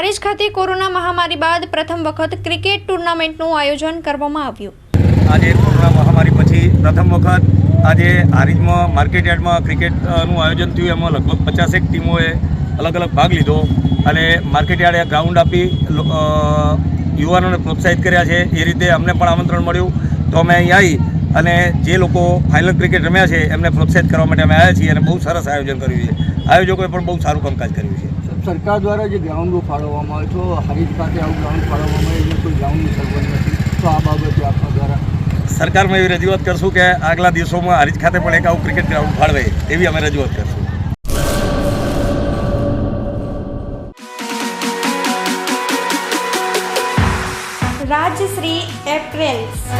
હારીજ ખાતે કોરોના મહામારી બાદ પ્રથમ વખત ક્રિકેટ ટુર્નામેન્ટનું આયોજન કરવામાં આવ્યું. આજે કોરોના મહામારી પછી પ્રથમ વખત આજે હારીજમાં માર્કેટ યાર્ડમાં ક્રિકેટનું આયોજન થયું. એમાં લગભગ પચાસેક ટીમોએ અલગ અલગ ભાગ લીધો અને માર્કેટ યાર્ડે ગ્રાઉન્ડ આપી યુવાનોને પ્રોત્સાહિત કર્યા છે. એ રીતે અમને પણ આમંત્રણ મળ્યું. તો અમે અહીં આવી અને જે લોકો ફાઇનલ ક્રિકેટ રમ્યા છે, એમને પ્રોત્સાહિત કરવા માટે અમે આવ્યા છીએ અને બહુ સરસ આયોજન કર્યું છે. આયોજકોએ પણ બહુ સારું કામકાજ કર્યું છે. સરકાર દ્વારા જે ગ્રાઉન્ડો ફાળવવામાં આવે છે હરીજ ખાતે આવું ગ્રાઉન્ડ ફાળવવામાં આવે છે કોઈ ગ્રાઉન્ડની સગવડ નથી. તો આ બાબતે આપણા દ્વારા સરકારમાં એવી રજૂઆત કરશું કે આગલા દિવસોમાં હારીજ ખાતે પણ એક આવું ક્રિકેટ ગ્રાઉન્ડ ફાળવે એવી અમે રજૂઆત કરશું. રાજશ્રી એપ્રેલ્સ.